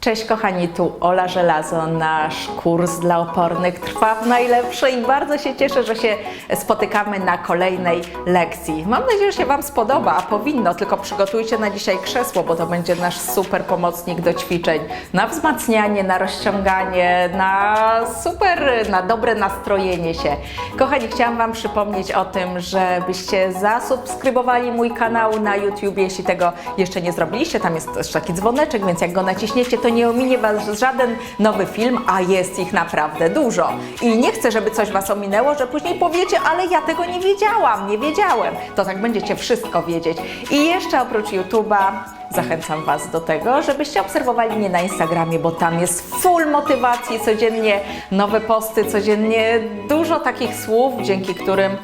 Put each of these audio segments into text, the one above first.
Cześć kochani, tu Ola Żelazo. Nasz kurs dla opornych trwa w najlepsze i bardzo się cieszę, że się spotykamy na kolejnej lekcji. Mam nadzieję, że się Wam spodoba, a powinno, tylko przygotujcie na dzisiaj krzesło, bo to będzie nasz super pomocnik do ćwiczeń. Na wzmacnianie, na rozciąganie, na super, na dobre nastrojenie się. Kochani, chciałam Wam przypomnieć o tym, żebyście zasubskrybowali mój kanał na YouTube, jeśli tego jeszcze nie zrobiliście. Tam jest też taki dzwoneczek, więc jak go naciśniecie, to nie ominie Was żaden nowy film, a jest ich naprawdę dużo. I nie chcę, żeby coś Was ominęło, że później powiecie, ale ja tego nie wiedziałam, nie wiedziałem. To tak będziecie wszystko wiedzieć. I jeszcze oprócz YouTube'a zachęcam Was do tego, żebyście obserwowali mnie na Instagramie, bo tam jest full motywacji, codziennie nowe posty, codziennie dużo takich słów, dzięki którym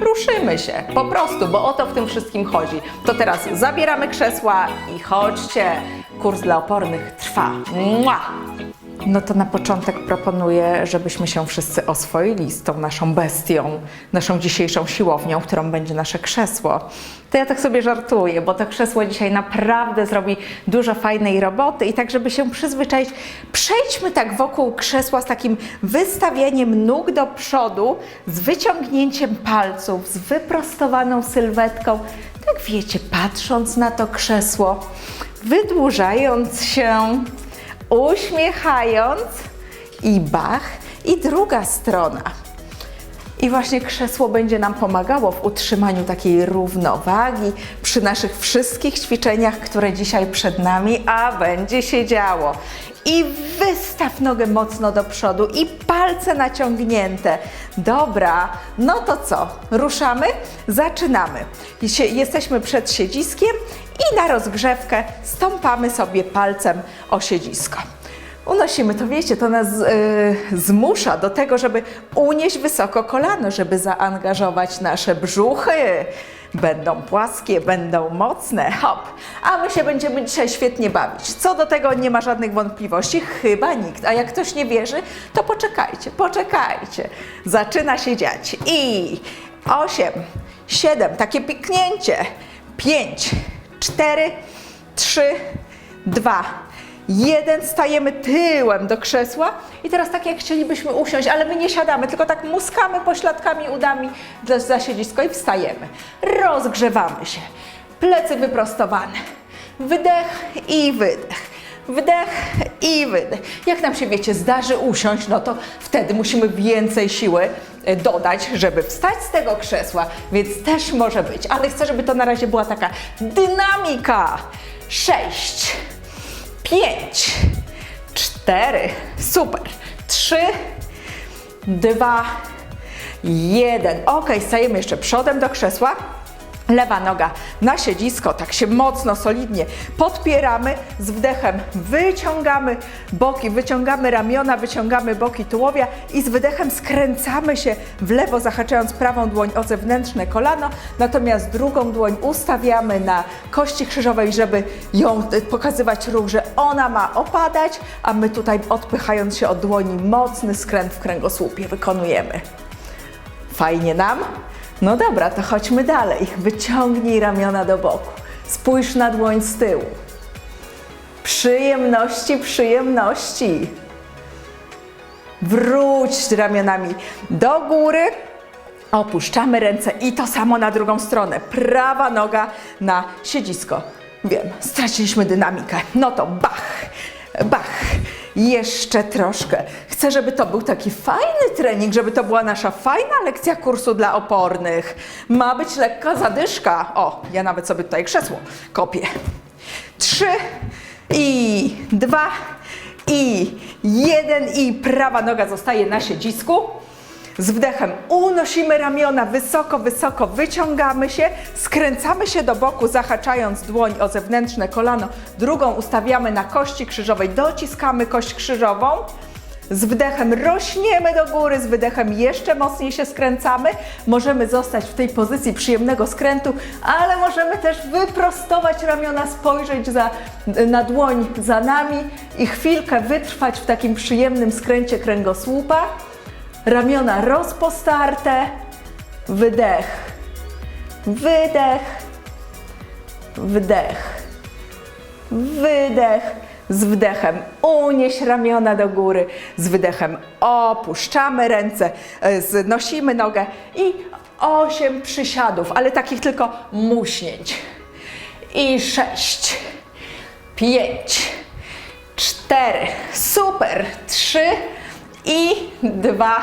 ruszymy się, po prostu, bo o to w tym wszystkim chodzi. To teraz zabieramy krzesła i chodźcie. Kurs dla opornych trwa. Mua! No to na początek proponuję, żebyśmy się wszyscy oswoili z tą naszą bestią, naszą dzisiejszą siłownią, którą będzie nasze krzesło. To ja tak sobie żartuję, bo to krzesło dzisiaj naprawdę zrobi dużo fajnej roboty i tak, żeby się przyzwyczaić, przejdźmy tak wokół krzesła z takim wystawieniem nóg do przodu, z wyciągnięciem palców, z wyprostowaną sylwetką. Tak wiecie, patrząc na to krzesło, wydłużając się, uśmiechając i bach, i druga strona. I właśnie krzesło będzie nam pomagało w utrzymaniu takiej równowagi przy naszych wszystkich ćwiczeniach, które dzisiaj przed nami, a będzie się działo. I wystaw nogę mocno do przodu i palce naciągnięte. Dobra, no to co? Ruszamy? Zaczynamy. Jesteśmy przed siedziskiem i na rozgrzewkę stąpamy sobie palcem o siedzisko. Unosimy to, wiecie, to nas yy, zmusza do tego, żeby unieść wysoko kolano, żeby zaangażować nasze brzuchy. Będą płaskie, będą mocne, hop. A my się będziemy dzisiaj świetnie bawić. Co do tego nie ma żadnych wątpliwości, chyba nikt. A jak ktoś nie wierzy, to poczekajcie, poczekajcie. Zaczyna się dziać. I 8, 7, takie piknięcie. 5, 4, 3, 2, Jeden, stajemy tyłem do krzesła i teraz tak jak chcielibyśmy usiąść, ale my nie siadamy, tylko tak muskamy pośladkami udami za siedzisko i wstajemy. Rozgrzewamy się. Plecy wyprostowane. Wydech i wydech. Wdech i wydech. Jak nam się, wiecie, zdarzy usiąść, no to wtedy musimy więcej siły e, dodać, żeby wstać z tego krzesła, więc też może być. Ale chcę, żeby to na razie była taka dynamika. Sześć pięć, cztery, super, trzy, dwa, jeden. Ok, stajemy jeszcze przodem do krzesła. Lewa noga na siedzisko, tak się mocno, solidnie podpieramy. Z wdechem wyciągamy boki, wyciągamy ramiona, wyciągamy boki tułowia i z wydechem skręcamy się w lewo, zahaczając prawą dłoń o zewnętrzne kolano, natomiast drugą dłoń ustawiamy na kości krzyżowej, żeby ją y, pokazywać ruch, że ona ma opadać, a my tutaj odpychając się od dłoni mocny skręt w kręgosłupie wykonujemy. Fajnie nam? No dobra, to chodźmy dalej. Wyciągnij ramiona do boku. Spójrz na dłoń z tyłu. Przyjemności, przyjemności. Wróć ramionami do góry. Opuszczamy ręce i to samo na drugą stronę. Prawa noga na siedzisko. Wiem, straciliśmy dynamikę. No to bach, bach. Jeszcze troszkę. Chcę, żeby to był taki fajny trening, żeby to była nasza fajna lekcja kursu dla opornych. Ma być lekka zadyszka. O, ja nawet sobie tutaj krzesło kopię. Trzy i dwa i jeden i prawa noga zostaje na siedzisku. Z wdechem unosimy ramiona wysoko, wysoko, wyciągamy się, skręcamy się do boku, zahaczając dłoń o zewnętrzne kolano. Drugą ustawiamy na kości krzyżowej, dociskamy kość krzyżową. Z wdechem rośniemy do góry, z wydechem jeszcze mocniej się skręcamy. Możemy zostać w tej pozycji przyjemnego skrętu, ale możemy też wyprostować ramiona, spojrzeć za, na dłoń za nami i chwilkę wytrwać w takim przyjemnym skręcie kręgosłupa. Ramiona rozpostarte, wydech, wydech, wdech, wydech, Z wdechem unieś ramiona do góry, z wydechem opuszczamy ręce, e, znosimy nogę i osiem przysiadów, ale takich tylko muśnięć. I sześć, pięć, cztery, super, trzy i dwa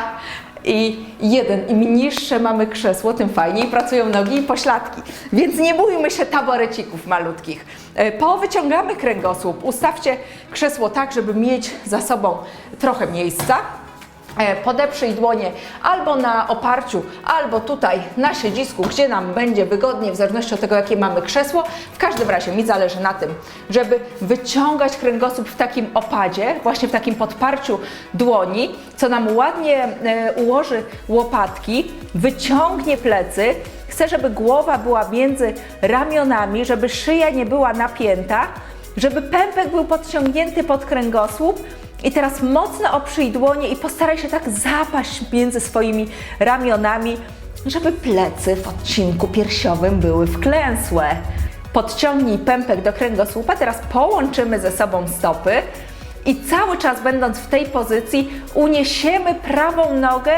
i jeden. Im niższe mamy krzesło, tym fajniej pracują nogi i pośladki. Więc nie bójmy się taborecików malutkich. E, Powyciągamy kręgosłup, ustawcie krzesło tak, żeby mieć za sobą trochę miejsca. E, Podeprzyj dłonie albo na oparciu, albo tutaj na siedzisku, gdzie nam będzie wygodnie, w zależności od tego, jakie mamy krzesło. W każdym razie mi zależy na tym, żeby wyciągać kręgosłup w takim opadzie, właśnie w takim podparciu dłoni, co nam ładnie e, ułoży łopatki, wyciągnie plecy. Chcę, żeby głowa była między ramionami, żeby szyja nie była napięta, żeby pępek był podciągnięty pod kręgosłup. I teraz mocno oprzyj dłonie i postaraj się tak zapaść między swoimi ramionami, żeby plecy w odcinku piersiowym były wklęsłe. Podciągnij pępek do kręgosłupa, teraz połączymy ze sobą stopy i cały czas będąc w tej pozycji uniesiemy prawą nogę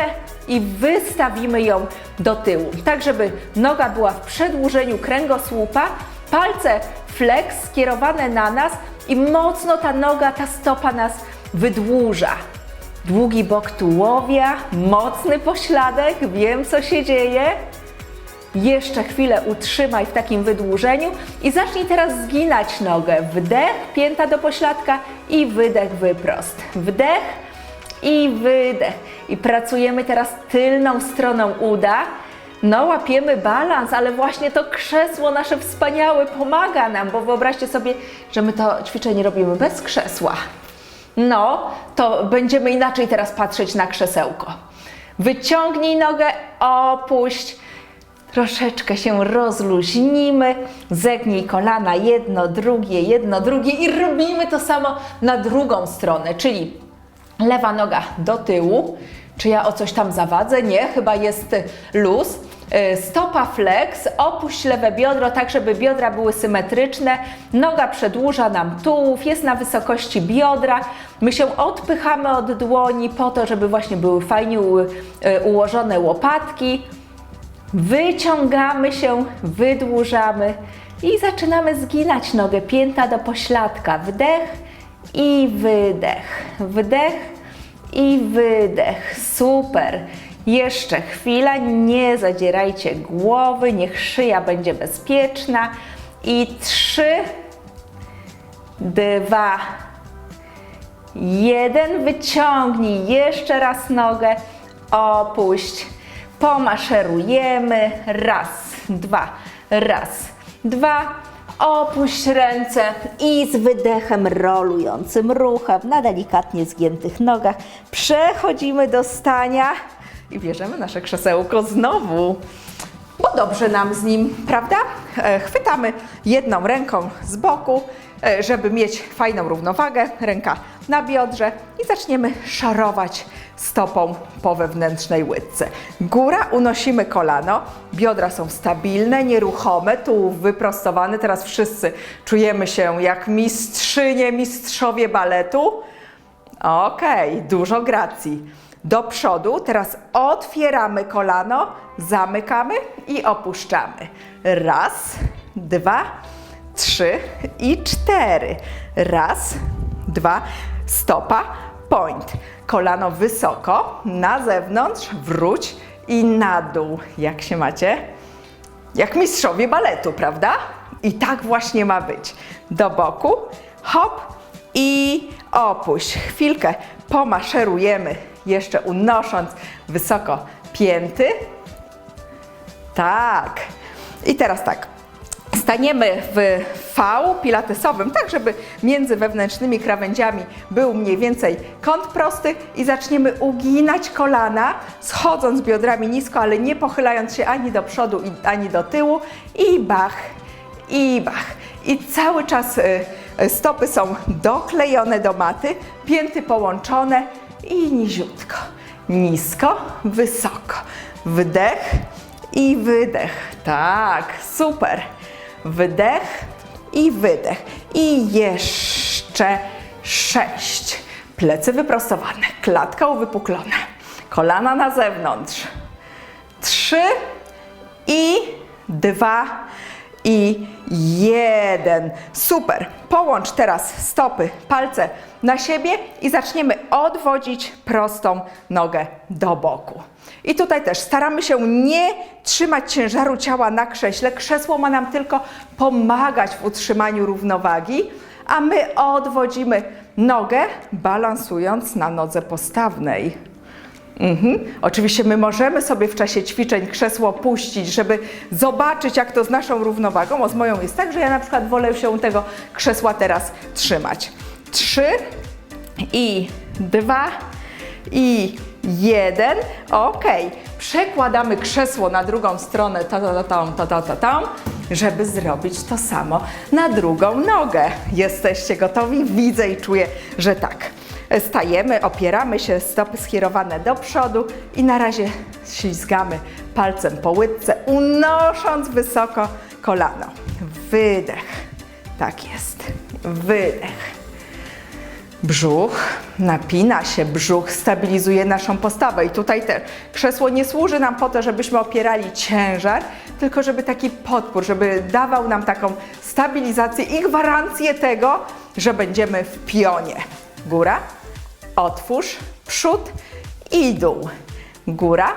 i wystawimy ją do tyłu, tak żeby noga była w przedłużeniu kręgosłupa, palce flex skierowane na nas i mocno ta noga, ta stopa nas wydłuża. Długi bok tułowia, mocny pośladek, wiem co się dzieje. Jeszcze chwilę utrzymaj w takim wydłużeniu i zacznij teraz zginać nogę. Wdech, pięta do pośladka i wydech, wyprost. Wdech i wydech. I pracujemy teraz tylną stroną uda. No, łapiemy balans, ale właśnie to krzesło nasze wspaniałe pomaga nam, bo wyobraźcie sobie, że my to ćwiczenie robimy bez krzesła. No, to będziemy inaczej teraz patrzeć na krzesełko. Wyciągnij nogę, opuść. Troszeczkę się rozluźnimy, zegnij kolana jedno, drugie, jedno, drugie i robimy to samo na drugą stronę, czyli lewa noga do tyłu. Czy ja o coś tam zawadzę? Nie, chyba jest luz. Y, Stopa flex, opuść lewe biodro tak, żeby biodra były symetryczne. Noga przedłuża nam tułów, jest na wysokości biodra. My się odpychamy od dłoni po to, żeby właśnie były fajnie y, ułożone łopatki. Wyciągamy się, wydłużamy i zaczynamy zginać nogę pięta do pośladka. Wdech i wydech. Wdech i wydech. Super. Jeszcze chwila, nie zadzierajcie głowy, niech szyja będzie bezpieczna. I trzy, dwa, jeden. Wyciągnij jeszcze raz nogę, opuść. Pomaszerujemy. Raz, dwa, raz, dwa. Opuść ręce i z wydechem rolującym ruchem na delikatnie zgiętych nogach przechodzimy do stania i bierzemy nasze krzesełko znowu, bo dobrze nam z nim, prawda? E, Chwytamy jedną ręką z boku, e, żeby mieć fajną równowagę, ręka na biodrze i zaczniemy szorować stopą po wewnętrznej łydce. Góra, unosimy kolano, biodra są stabilne, nieruchome, tu wyprostowany. Teraz wszyscy czujemy się jak mistrzynie, mistrzowie baletu. Okej, dużo gracji. Do przodu, teraz otwieramy kolano, zamykamy i opuszczamy. Raz, dwa, trzy i cztery. Raz, dwa, stopa, point. Kolano wysoko, na zewnątrz, wróć i na dół. Jak się macie? Jak mistrzowie baletu, prawda? I tak właśnie ma być. Do boku, hop i opuść. Chwilkę pomaszerujemy, jeszcze unosząc wysoko pięty. Tak. I teraz tak. Staniemy w V pilatesowym, tak żeby między wewnętrznymi krawędziami był mniej więcej kąt prosty i zaczniemy uginać kolana, schodząc biodrami nisko, ale nie pochylając się ani do przodu, ani do tyłu. I bach, i bach. I cały czas y, stopy są doklejone do maty, pięty połączone i niziutko, nisko, wysoko. Wdech i wydech. Tak, super. Wdech i wydech. I jeszcze sześć. Plecy wyprostowane, klatka uwypuklona, kolana na zewnątrz. Trzy i dwa i jeden. Super. Połącz teraz stopy, palce na siebie i zaczniemy odwodzić prostą nogę do boku. I tutaj też staramy się nie trzymać ciężaru ciała na krześle. Krzesło ma nam tylko pomagać w utrzymaniu równowagi, a my odwodzimy nogę, balansując na nodze postawnej. Mhm. Oczywiście my możemy sobie w czasie ćwiczeń krzesło puścić, żeby zobaczyć, jak to z naszą równowagą. O, z moją jest tak, że ja na przykład wolę się tego krzesła teraz trzymać. Trzy i dwa i jeden. Ok. Przekładamy krzesło na drugą stronę, ta, ta, ta, tam, ta, ta, ta, tam, żeby zrobić to samo na drugą nogę. Jesteście gotowi? Widzę i czuję, że tak. Stajemy, opieramy się, stopy skierowane do przodu i na razie ślizgamy palcem po łydce, unosząc wysoko kolano. Wydech. Tak jest. Wydech. Brzuch, napina się brzuch, stabilizuje naszą postawę. I tutaj też krzesło nie służy nam po to, żebyśmy opierali ciężar, tylko żeby taki podpór, żeby dawał nam taką stabilizację i gwarancję tego, że będziemy w pionie. Góra, otwórz, przód i dół. Góra,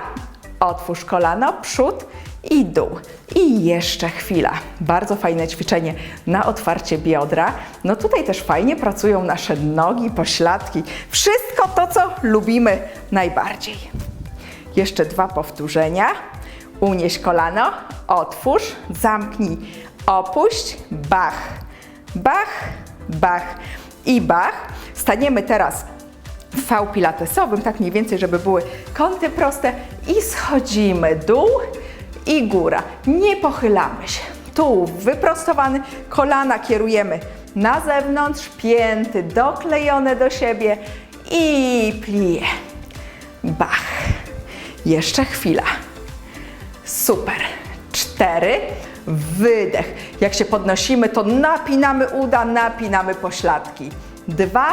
otwórz kolano, przód i dół. I jeszcze chwila. Bardzo fajne ćwiczenie na otwarcie biodra. No tutaj też fajnie pracują nasze nogi, pośladki. Wszystko to, co lubimy najbardziej. Jeszcze dwa powtórzenia. Unieś kolano, otwórz, zamknij, opuść, bach, bach, bach i bach. Staniemy teraz V pilatesowym, tak mniej więcej, żeby były kąty proste i schodzimy dół i góra. Nie pochylamy się. Tułów wyprostowany, kolana kierujemy na zewnątrz, pięty doklejone do siebie i plie. Bach. Jeszcze chwila. Super. Cztery. Wydech. Jak się podnosimy, to napinamy uda, napinamy pośladki. Dwa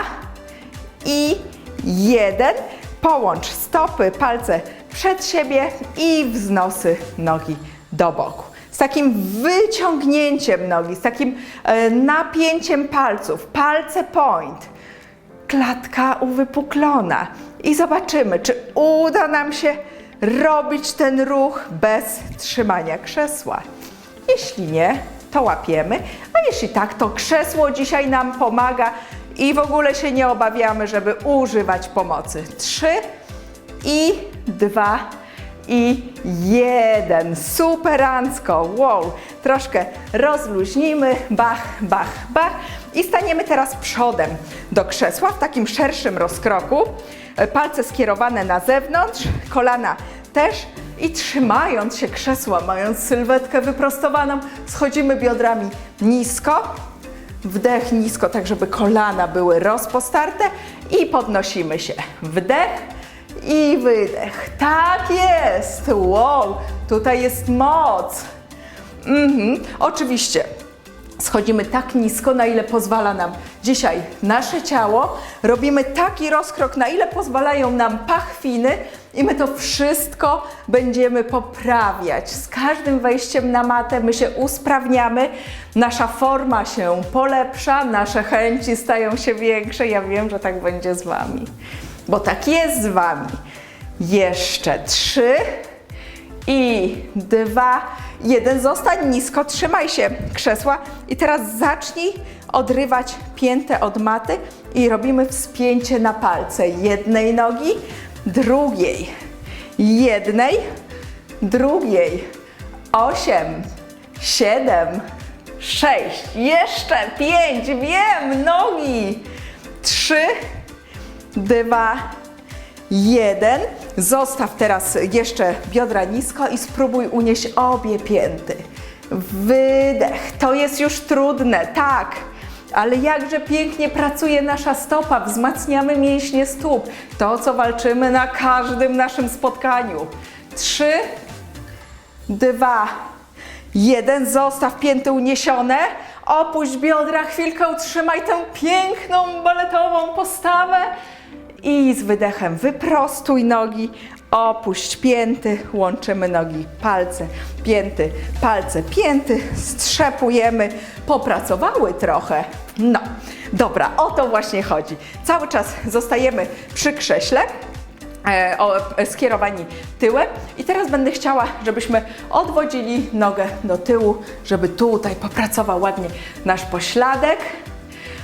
i jeden. Połącz stopy, palce przed siebie i wznosy nogi do boku. Z takim wyciągnięciem nogi, z takim e, napięciem palców. Palce point. Klatka uwypuklona. I zobaczymy, czy uda nam się robić ten ruch bez trzymania krzesła. Jeśli nie, to łapiemy, a jeśli tak, to krzesło dzisiaj nam pomaga i w ogóle się nie obawiamy, żeby używać pomocy. Trzy i dwa i jeden. Superancko. Wow. Troszkę rozluźnimy. Bach, bach, bach. I staniemy teraz przodem do krzesła w takim szerszym rozkroku. Palce skierowane na zewnątrz, kolana też. I trzymając się krzesła, mając sylwetkę wyprostowaną, schodzimy biodrami nisko. Wdech nisko, tak żeby kolana były rozpostarte i podnosimy się. Wdech i wydech. Tak jest! Wow, tutaj jest moc. Mhm. Oczywiście schodzimy tak nisko, na ile pozwala nam dzisiaj nasze ciało. Robimy taki rozkrok, na ile pozwalają nam pachwiny i my to wszystko będziemy poprawiać. Z każdym wejściem na matę my się usprawniamy, nasza forma się polepsza, nasze chęci stają się większe. Ja wiem, że tak będzie z Wami, bo tak jest z Wami. Jeszcze trzy i dwa, jeden. Zostań nisko, trzymaj się krzesła i teraz zacznij odrywać piętę od maty i robimy wspięcie na palce jednej nogi, drugiej, jednej, drugiej. Osiem, siedem, sześć, jeszcze pięć, wiem, nogi. Trzy, dwa, jeden. Zostaw teraz jeszcze biodra nisko i spróbuj unieść obie pięty. Wydech. To jest już trudne, tak. Ale jakże pięknie pracuje nasza stopa, wzmacniamy mięśnie stóp. To, co walczymy na każdym naszym spotkaniu. Trzy, dwa, jeden. Zostaw pięty uniesione. Opuść biodra, chwilkę utrzymaj tę piękną baletową postawę. I z wydechem wyprostuj nogi, opuść pięty, łączymy nogi, palce, pięty, palce, pięty, strzepujemy, popracowały trochę. No, dobra, o to właśnie chodzi. Cały czas zostajemy przy krześle, e, e, skierowani tyłem i teraz będę chciała, żebyśmy odwodzili nogę do tyłu, żeby tutaj popracował ładnie nasz pośladek.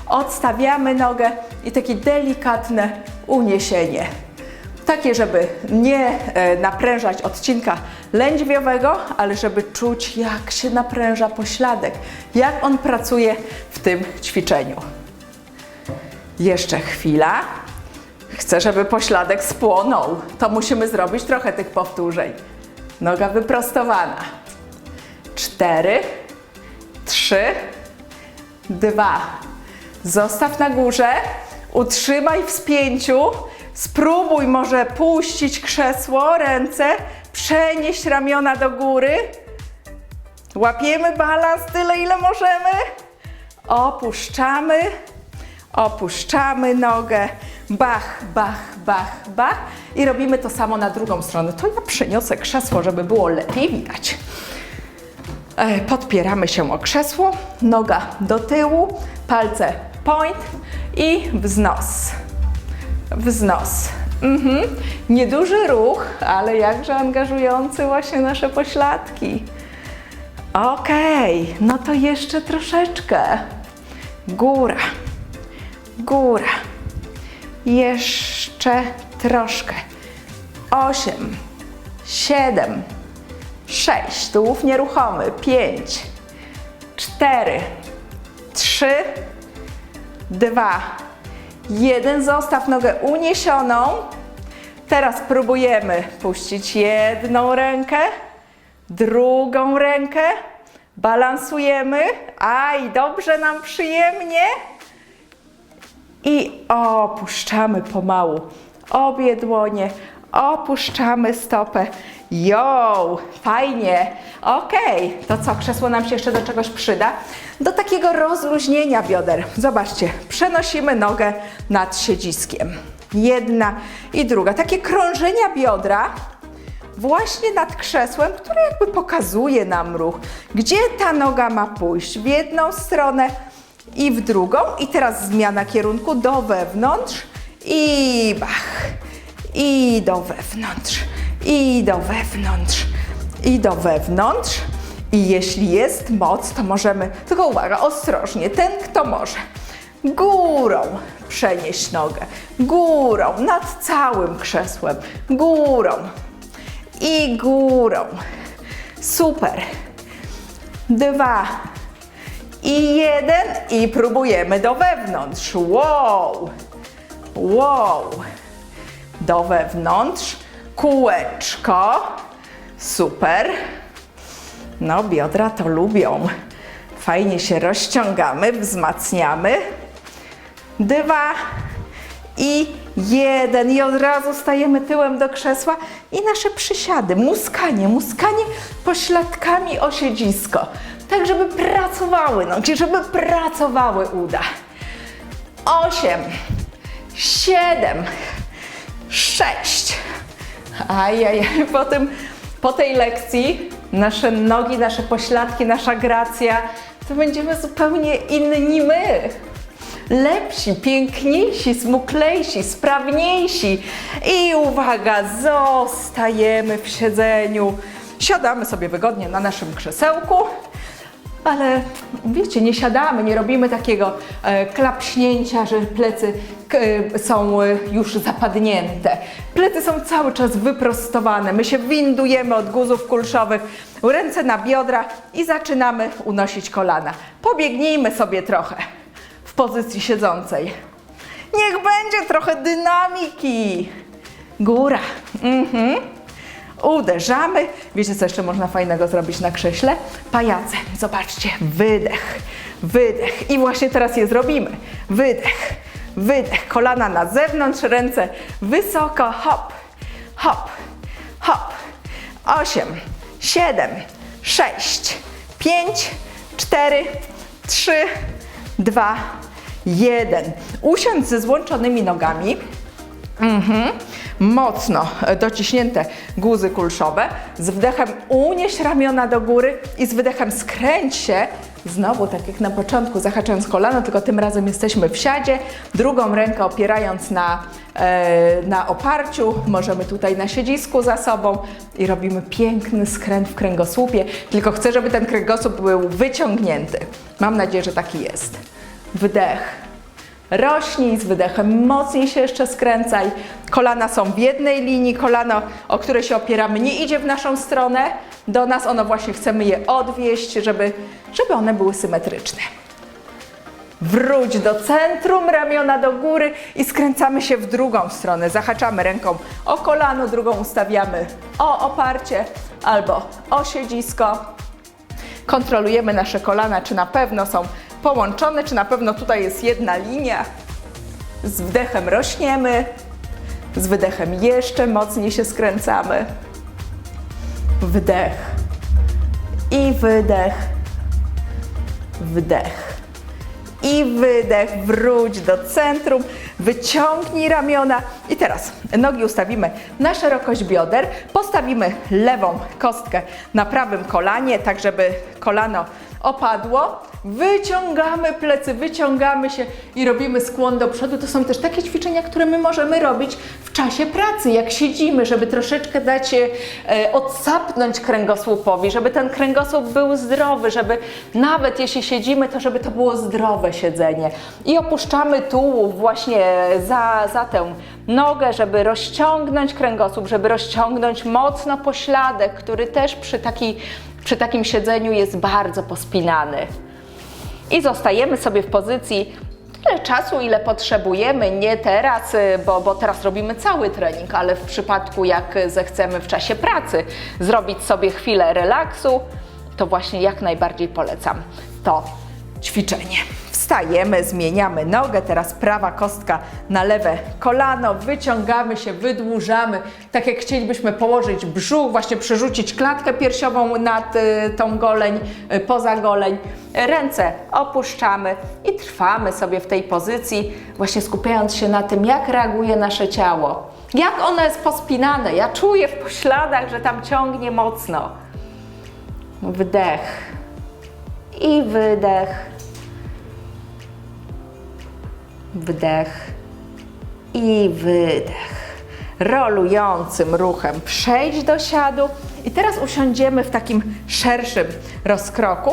Odstawiamy nogę i takie delikatne uniesienie. Takie, żeby nie e, naprężać odcinka lędźwiowego, ale żeby czuć, jak się napręża pośladek, jak on pracuje w tym ćwiczeniu. Jeszcze chwila. Chcę, żeby pośladek spłonął. To musimy zrobić trochę tych powtórzeń. Noga wyprostowana. Cztery, trzy, dwa. Zostaw na górze, utrzymaj w spięciu, spróbuj może puścić krzesło, ręce, przenieść ramiona do góry. Łapiemy balans tyle, ile możemy. Opuszczamy, opuszczamy nogę. Bach, bach, bach, bach. I robimy to samo na drugą stronę. To ja przyniosę krzesło, żeby było lepiej widać. E, Podpieramy się o krzesło, noga do tyłu, palce point i wznos. Wznos. Mhm. Nieduży ruch, ale jakże angażujący właśnie nasze pośladki. Okej, no to jeszcze troszeczkę. Góra, góra. Jeszcze troszkę. Osiem, siedem, sześć, tułów nieruchomy, pięć, cztery, trzy, dwa, jeden. Zostaw nogę uniesioną. Teraz próbujemy puścić jedną rękę, drugą rękę, balansujemy. Aj, dobrze nam przyjemnie. I opuszczamy pomału obie dłonie, opuszczamy stopę. Jo, fajnie. Okej, to co, krzesło nam się jeszcze do czegoś przyda? Do takiego rozluźnienia bioder. Zobaczcie, przenosimy nogę nad siedziskiem. Jedna i druga. Takie krążenia biodra właśnie nad krzesłem, które jakby pokazuje nam ruch, gdzie ta noga ma pójść, w jedną stronę i w drugą. I teraz zmiana kierunku do wewnątrz i bach, i do wewnątrz, i do wewnątrz, i do wewnątrz. I jeśli jest moc, to możemy, tylko uwaga, ostrożnie, ten kto może, górą przenieść nogę, górą, nad całym krzesłem, górą i górą. Super. Dwa i jeden i próbujemy do wewnątrz. Wow, wow. Do wewnątrz, kółeczko. Super. No, biodra to lubią. Fajnie się rozciągamy, wzmacniamy. Dwa i jeden. I od razu stajemy tyłem do krzesła i nasze przysiady, muskanie, muskanie pośladkami o siedzisko. Tak, żeby pracowały nogi, żeby pracowały uda. Osiem, siedem, sześć. Ajaj, po, tym, po tej lekcji nasze nogi, nasze pośladki, nasza gracja, to będziemy zupełnie inni my. Lepsi, piękniejsi, smuklejsi, sprawniejsi. I uwaga, zostajemy w siedzeniu. Siadamy sobie wygodnie na naszym krzesełku. Ale wiecie, nie siadamy, nie robimy takiego e, klapśnięcia, że plecy e, są e, już zapadnięte. Plecy są cały czas wyprostowane. My się windujemy od guzów kulszowych, ręce na biodra i zaczynamy unosić kolana. Pobiegnijmy sobie trochę w pozycji siedzącej. Niech będzie trochę dynamiki. Góra. Mhm. Uderzamy. Wiecie, co jeszcze można fajnego zrobić na krześle? Pajace. Zobaczcie. Wydech, wydech. I właśnie teraz je zrobimy. Wydech, wydech. Kolana na zewnątrz, ręce wysoko. Hop, hop, hop. Osiem, siedem, sześć, pięć, cztery, trzy, dwa, jeden. Usiądź ze złączonymi nogami. Mhm. Mocno dociśnięte guzy kulszowe. Z wdechem unieś ramiona do góry i z wydechem skręć się. Znowu, tak jak na początku, zahaczając kolano, tylko tym razem jesteśmy w siadzie. Drugą rękę opierając na, e, na oparciu. Możemy tutaj na siedzisku za sobą i robimy piękny skręt w kręgosłupie. Tylko chcę, żeby ten kręgosłup był wyciągnięty. Mam nadzieję, że taki jest. Wdech. Rośnij z wydechem, mocniej się jeszcze skręcaj. Kolana są w jednej linii, kolano, o które się opieramy, nie idzie w naszą stronę do nas, ono właśnie chcemy je odwieść, żeby, żeby one były symetryczne. Wróć do centrum, ramiona do góry i skręcamy się w drugą stronę. Zahaczamy ręką o kolano, drugą ustawiamy o oparcie albo o siedzisko. Kontrolujemy nasze kolana, czy na pewno są połączone, czy na pewno tutaj jest jedna linia. Z wdechem rośniemy, z wydechem jeszcze mocniej się skręcamy. Wdech i wydech, wdech i wydech. Wróć do centrum, wyciągnij ramiona i teraz nogi ustawimy na szerokość bioder. Postawimy lewą kostkę na prawym kolanie, tak żeby kolano opadło. Wyciągamy plecy, wyciągamy się i robimy skłon do przodu. To są też takie ćwiczenia, które my możemy robić w czasie pracy, jak siedzimy, żeby troszeczkę dać e, odsapnąć kręgosłupowi, żeby ten kręgosłup był zdrowy, żeby nawet jeśli siedzimy, to żeby to było zdrowe siedzenie. I opuszczamy tułów właśnie za, za tę nogę, żeby rozciągnąć kręgosłup, żeby rozciągnąć mocno pośladek, który też przy, taki, przy takim siedzeniu jest bardzo pospinany. I zostajemy sobie w pozycji tyle czasu, ile potrzebujemy, nie teraz, y, bo, bo teraz robimy cały trening, ale w przypadku jak zechcemy w czasie pracy zrobić sobie chwilę relaksu, to właśnie jak najbardziej polecam to ćwiczenie. Wstajemy, zmieniamy nogę, teraz prawa kostka na lewe kolano, wyciągamy się, wydłużamy, tak jak chcielibyśmy położyć brzuch, właśnie przerzucić klatkę piersiową nad y, tą goleń, y, poza goleń. Ręce opuszczamy i trwamy sobie w tej pozycji, właśnie skupiając się na tym, jak reaguje nasze ciało. Jak ono jest pospinane. Ja czuję w pośladach, że tam ciągnie mocno. Wdech i wydech. Wdech i wydech. Rolującym ruchem przejdź do siadu i teraz usiądziemy w takim szerszym rozkroku.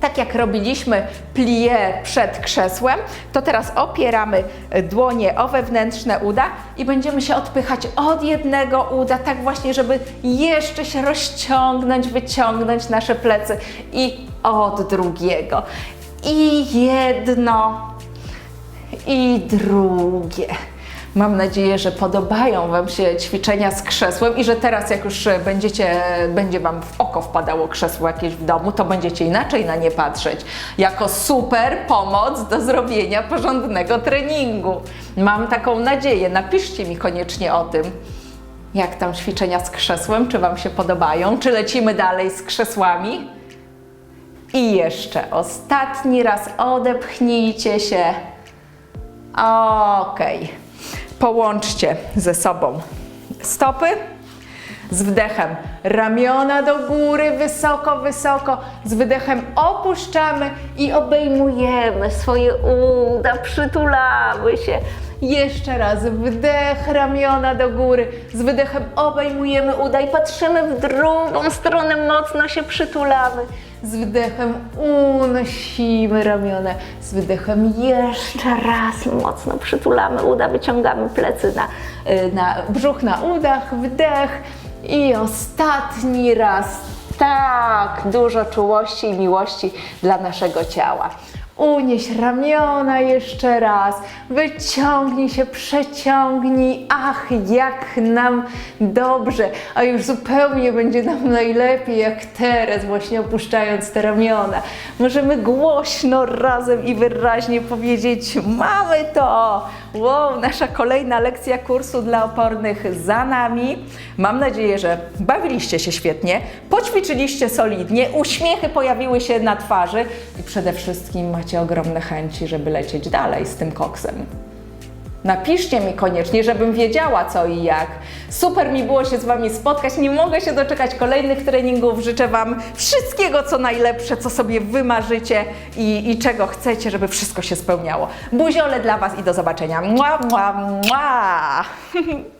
Tak jak robiliśmy plie przed krzesłem, to teraz opieramy dłonie o wewnętrzne uda i będziemy się odpychać od jednego uda, tak właśnie, żeby jeszcze się rozciągnąć, wyciągnąć nasze plecy i od drugiego. I jedno, i drugie. Mam nadzieję, że podobają Wam się ćwiczenia z krzesłem i że teraz, jak już będziecie, będzie Wam w oko wpadało krzesło jakieś w domu, to będziecie inaczej na nie patrzeć. Jako super pomoc do zrobienia porządnego treningu. Mam taką nadzieję. Napiszcie mi koniecznie o tym. Jak tam ćwiczenia z krzesłem? Czy Wam się podobają? Czy lecimy dalej z krzesłami? I jeszcze ostatni raz odepchnijcie się. Okej. Połączcie ze sobą stopy. Z wdechem ramiona do góry, wysoko, wysoko. Z wydechem opuszczamy i obejmujemy swoje uda, przytulamy się. Jeszcze raz wdech, ramiona do góry. Z wydechem obejmujemy uda i patrzymy w drugą stronę, mocno się przytulamy. Z wdechem unosimy ramiona. Z wydechem jeszcze raz mocno przytulamy uda, wyciągamy plecy na, y, na brzuch na udach, wdech. I ostatni raz. Tak, dużo czułości i miłości dla naszego ciała. Unieś ramiona jeszcze raz, wyciągnij się, przeciągnij. Ach, jak nam dobrze, a już zupełnie będzie nam najlepiej, jak teraz, właśnie opuszczając te ramiona. Możemy głośno razem i wyraźnie powiedzieć: Mamy to! Wow, nasza kolejna lekcja kursu dla opornych za nami. Mam nadzieję, że bawiliście się świetnie, poćwiczyliście solidnie, uśmiechy pojawiły się na twarzy i przede wszystkim macie ogromne chęci, żeby lecieć dalej z tym koksem. Napiszcie mi koniecznie, żebym wiedziała co i jak. Super mi było się z Wami spotkać. Nie mogę się doczekać kolejnych treningów. Życzę Wam wszystkiego co najlepsze, co sobie wymarzycie i, i czego chcecie, żeby wszystko się spełniało. Buziole dla Was i do zobaczenia. Mua, mua, mua.